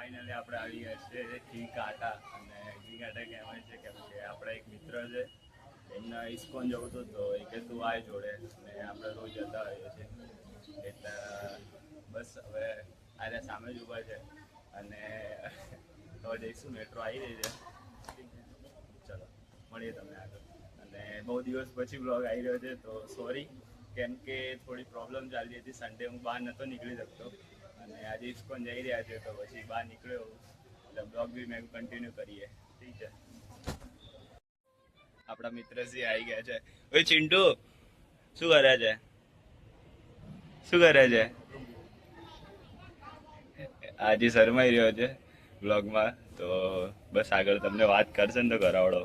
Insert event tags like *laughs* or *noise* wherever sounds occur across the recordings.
Finally આપણે આવી ગયા છે ઘી કાંટા અને ઘી કાંટા કહેવાય છે કેમ કે આપણા એક મિત્ર છે. એમના ઇસ્કોન જવું હતું તો એ કે તું આય જોડે. અને આપણે રોજ જતા હોઈએ છીએ. એટલે, બસ હવે આજે સામે જ ઊભા છે. અને તો જઈશું મેટ્રો આવી રહી છે. ચલો, મળીએ તમને આગળ. અને બહુ દિવસ પછી બ્લોગ આવી રહ્યો છે, તો સોરી કેમ કે થોડી પ્રોબ્લેમ ચાલતી હતી. સન્ડે હું બહાર નહોતો નીકળી શકતો. આજે ઇસ્કોન જઈ રહ્યા છે તો પછી બહાર નીકળ્યો એટલે બ્લોગ બી મેં કન્ટિન્યુ કરીએ. ઠીક છે. આપણા મિત્રજી આવી ગયા છે. ઓય ચિંટુ, શું કરે છે? શું કરે છે? આજે શરમાઈ રહ્યો છે બ્લોગમાં તો બસ આગળ તમને વાત કરશે ને તો કરાવડો.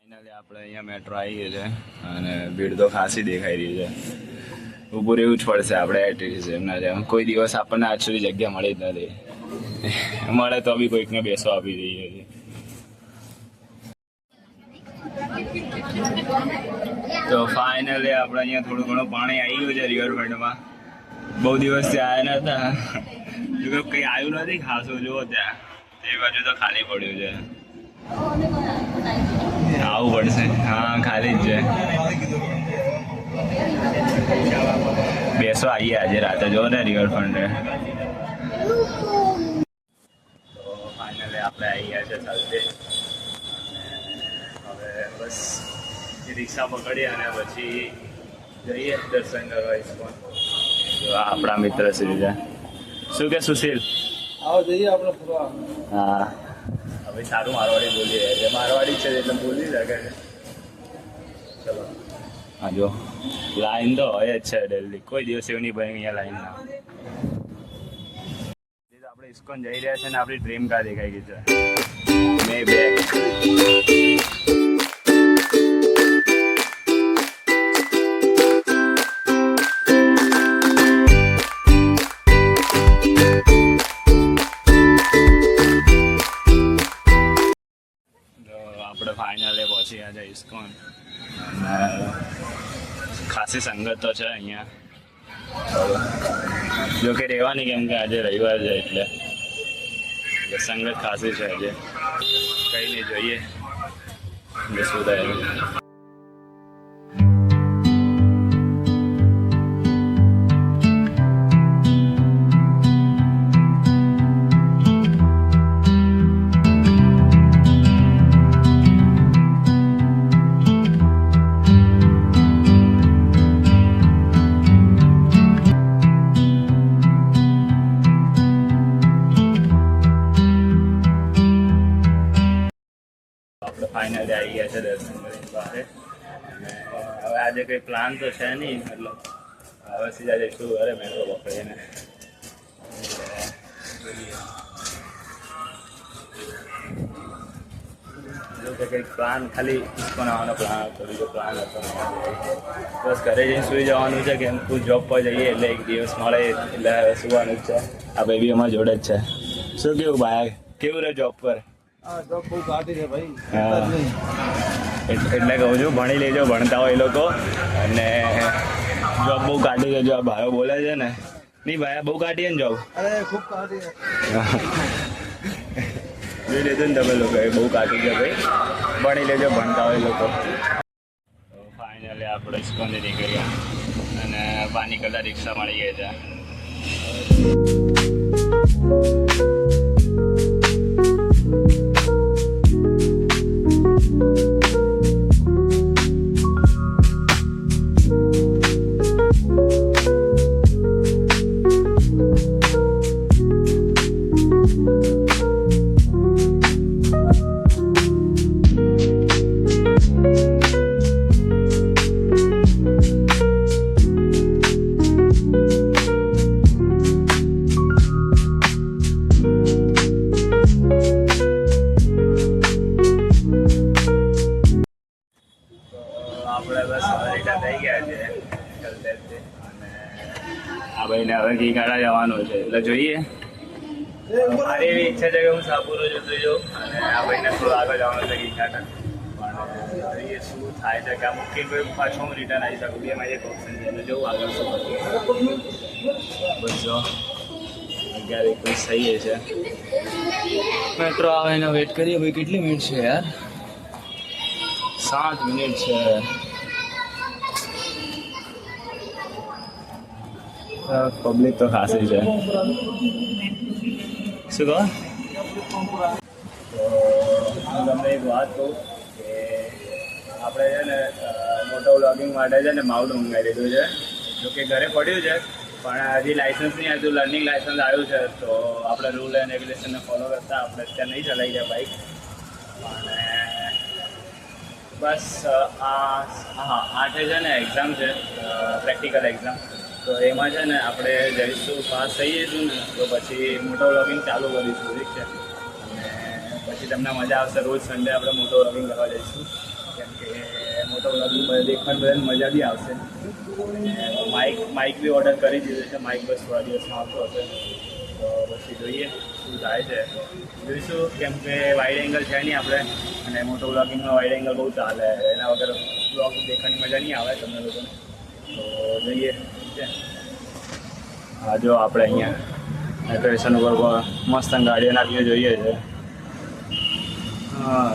ફાઇનલી આપણે અહીંયા મેટ્રો આવી ગયો છે અને ભીડ તો ખાસી દેખાઈ રહી છે. ઊભું રહેવું જ પડશે આપણે એમના જેમ કોઈ દિવસ આપણને આજ જગ્યા મળી જ નથી મળે તો બી કોઈકને બેસવા આપી દઈએ. છીએ તો ફાઇનલી આપણે અહીંયા થોડું ઘણું પાણી આવી ગયું છે રિવરફ્રન્ટમાં બહુ દિવસથી આવ્યા નતા. જો કંઈ આવ્યું નથી ખાસું, જુઓ ત્યાં. એ બાજુ તો ખાલી પડ્યું છે. આવવું પડશે. હા, ખાલી જ છે. બેસો આવીએ આજે રાતે જો ને રિવરફ્રન્ટે. તો ફાઇનલી આપણે આવી ગયા છે. ચાલતે હવે બસ રિક્ષા પકડી અને પછી જઈએ દર્શન કરવા ઇસ્કોન આપણા મિત્ર શું કે સુશીલ? આવો જઈએ આપણે ફરવા. હા. હવે સારું મારવાડી બોલી રહ્યા છે મારવાડી છે એટલે બોલી શકે. છે ચલો. હા જો લાઈન તો હોય જ છે ડેલી. કોઈ દિવસ એવું નહીં બને અહીંયા લાઈન ના. આપણે ઇસ્કોન જઈ રહ્યા છે ને આપણી ડ્રીમ કાર દેખાઈ ગઈ છે. મે બેક ખાસી સંગત છે અહીંયા. જો કે રહેવાની કેમ કે આજે રવિવાર છે એટલે. સંગત ખાસી છે આજે. કઈ નહીં, જોઈએ. શું થાય છે દર્શન કરીને બહાર. અને હવે આજે કંઈ પ્લાન તો છે નહીં મતલબ હવે સીધા જઈશું અરે મેટ્રો પકડીને. કે કંઈક પ્લાન ખાલી બનાવવાનો પ્લાન હતો બીજો પ્લાન હતો. બસ ઘરે જઈને સુઈ જવાનું છે કેમ તું જોબ પર જઈએ એટલે એક દિવસ મળે એટલે હવે સુવાનું જ છે. આ બેબી અમારા જોડે જ છે. શું કેવું ભાઈ? કેવું રહે જોબ પર? જોબ બહુ કાઢી છે ભાઈ. હા. એટલે કહું છું ભણી લેજો ભણતા હોય એ લોકો. અને જોબ બહુ કાઢી દેજો આ ભાઈઓ બોલે છે ને. નહીં ભાઈ બહુ કાઢીએ ને જોબ અરે ખૂબ કાઢી *laughs* જોઈ લેજો ને તમે લોકો એ બહુ કાઢી છે ભાઈ. ભણી લેજો ભણતા હોય લોકો. ફાઇનલી આપણે સ્કોને નીકળ્યા. અને બહાર નીકળતા રિક્ષા મળી ગઈ છે. અમેરિકા થઈ ગયા આ ભાઈને હવે ઘી કાઢા જવાનું છે. એટલે જોઈએ. મારી એવી ઈચ્છા છે કે હું સાપુરો જતો જાઉં અને આ ભાઈને થોડું આગળ જવાનું છે ઘી પણ શું થાય છે કે આ પાછું હું રિટર્ન આવી શકું. બે એક ઓપ્શન છે. એટલે જોઉં આગળ શું બસ અગિયાર, એકવીસ થઈ ગઈ છે. મેટ્રો આવે એનો વેટ કરીએ. ભાઈ કેટલી મિનિટ છે યાર? સાત મિનિટ છે. પબ્લિક તો ખાસી છે. શું કહો? હું તમને એક વાત કહું કે આપણે છે ને મોટો વ્લોગિંગ માટે છે ને, માઉન્ટ મંગાવી લીધું છે. જો કે ઘરે પડ્યું છે, પણ હજી લાઇસન્સ નહીં હજુ લર્નિંગ લાઇસન્સ આવ્યું છે. તો આપણે રૂલ એન્ડ રેગ્યુલેશનને ફોલો કરતા આપણે અત્યારે નહીં ચલાવી જાય બાઇક અને બસ આ, હા, આઠે છે ને એક્ઝામ છે પ્રેક્ટિકલ એક્ઝામ તો એમાં છે ને આપણે જઈશું, પાસ થઈ જઈશું ને, તો પછી મોટો વ્લોગિંગ ચાલુ કરીશું, ઠીક છે? અને પછી તમને મજા આવશે, રોજ સન્ડે આપણે મોટો વ્લોગિંગ કરવા જઈશું. કેમ કે મોટો વ્લોગિંગ દેખવાની બધાને મજા બી આવશે. માઇક માઇક બી ઓર્ડર કરી દીધું છે માઇક બસ થોડા દિવસમાં આવતો હશે. તો પછી જોઈએ શું થાય છે. જોઈશું, કેમ કે વાઇડ એંગલ છે નહીં આપણે. અને મોટો વ્લોગિંગમાં વાઇડ એંગલ બહુ ચાલે. એના વગર બ્લોગ દેખવાની મજા નહીં આવે તમને લોકોને. તો જોઈએ. હા જો આપણે અહીંયા ડેકોરેશન ઉપર મસ્ત ગાડીઓ નાખીને જોઈએ છે. હા.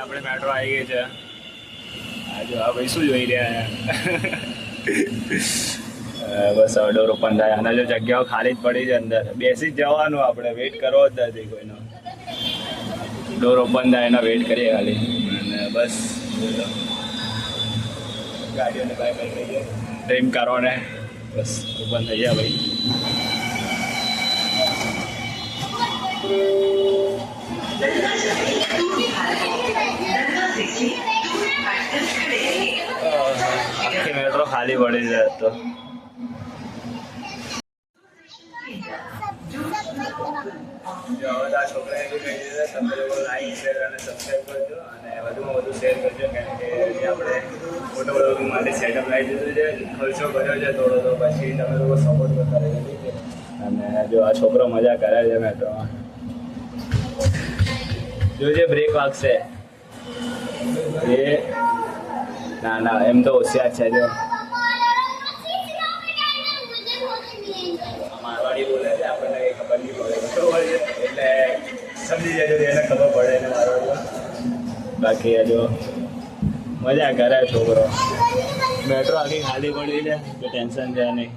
આપણે મેટ્રો આવી ગઈ છે. આ જો, આ ભાઈ શું જોઈ રહ્યા બસ હવે ડોર ઓપન થાય. અને જો જગ્યાઓ ખાલી જ પડી છે અંદર. બેસી જ જવાનું આપણે. વેઇટ કરવો જ નથી કોઈનો. ડોર ઓપન થાય એનો વેઇટ કરીએ ખાલી. અને બસ ગાડીઓને બાય બાય કહીએ ડ્રીમ કારોને બસ ઓપન થઈ ગયા ભાઈ મેટ્રો ખાલી પડી જાય તો આ છોકરાએ બી કહી દીધું તમે લોકો લાઈક સબસ્ક્રાઈબ કરજો અને વધુમાં વધુ શેર કરજો આપણે ફોટો માટે સેટઅપ લાવી દીધું છે. ખર્ચો કર્યો છે થોડો તો પછી તમે લોકો સપોર્ટ કરતા રહેજો. અને જો આ છોકરો મજા કરે છે મેટ્રોમાં જોજે બ્રેક વાગશે. એ ના ના, એમ તો હોશિયાર છે જો. મારવાડી બોલે છે, આપણને ખબર નહીં પડે. એટલે સમજી જજો એને ખબર પડે એને મારવાડીમાં. બાકી હજુ મજા કરે છોકરો. મેટ્રો આખી ખાલી પડી તો ટેન્શન છે નહીં.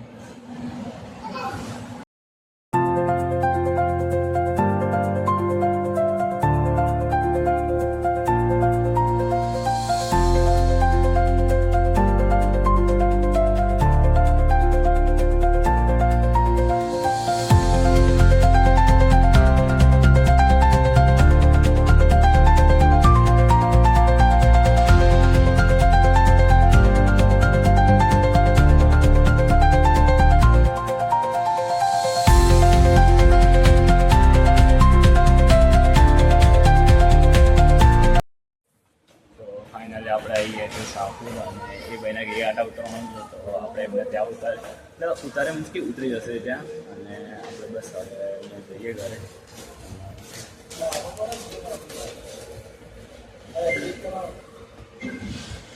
આવી સાપુર અને એ ભાઈના ઘરે આટા ઉતરવાનું જ તો આપણે એમને ત્યાં ઉતારે એટલે ઉતારે મીન્સ કે ઉતરી જશે ત્યાં. અને આપણે બસ આપણે જઈએ ઘરે.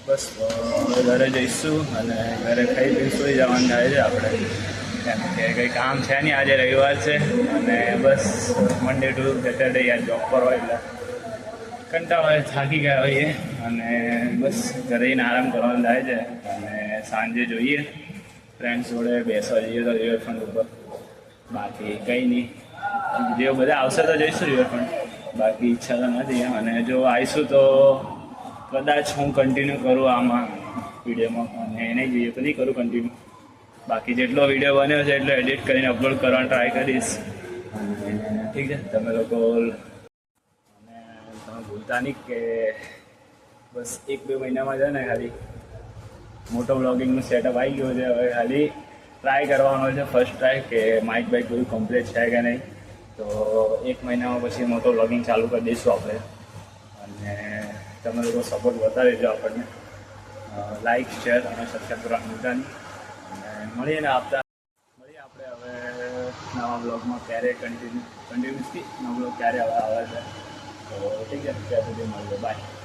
બસ, હવે ઘરે જઈશું અને ઘરે ખાઈ પી સુઈ જવાનું થાય છે આપણે. કેમ કે કંઈ કામ છે નહીં. આજે રવિવાર છે. અને બસ મંડે ટુ સેટરડે યાર જોબ પર હોય એટલે. કંટાળો થાકી ગયા હોઈએ. અને બસ ઘરે આરામ કરવાનું થાય છે. અને સાંજે જોઈએ. ફ્રેન્ડ્સ જોડે બેસવા જઈએ તો રિવરફ્રન્ટ ઉપર. બાકી કંઈ નહીં. જેઓ બધા આવશે તો જઈશું રિવરફ્રન્ટ બાકી ઈચ્છા તો નથી. અને જો આવીશું તો કદાચ હું કન્ટિન્યુ કરું આમાં વિડીયોમાં. અને નહીં જોઈએ, તો નહીં કરું કન્ટિન્યુ બાકી જેટલો વીડિયો બન્યો છે, એટલો એડિટ કરીને અપલોડ કરવાનો ટ્રાય કરીશ. ઠીક છે. તમે લોકો ભૂલતા કે બસ એક બે મહિનામાં છે ને ખાલી મોટો બ્લોગિંગનું સેટઅપ આવી ગયું છે હવે ખાલી ટ્રાય કરવાનો છે ફર્સ્ટ ટ્રાય કે માઇક બાઇક બધું કમ્પ્લીટ છે કે નહીં તો એક મહિનામાં પછી મોટો બ્લોગિંગ ચાલુ કરી દઈશું આપણે અને તમે લોકો સપોર્ટ બતાવી દેજો આપણને લાઈક શેર અને સબસ્ક્રાઈબ કરવાનું ભૂલતા અને મળીએ ને આપતા મળીએ આપણે હવે નવા બ્લોગમાં ક્યારે કન્ટિન્યુ કન્ટિન્યુઅસથી નવો બ્લોગ ક્યારે હવે આવે છે તો ઠીક છે ત્યાં સુધી મળીએ બાય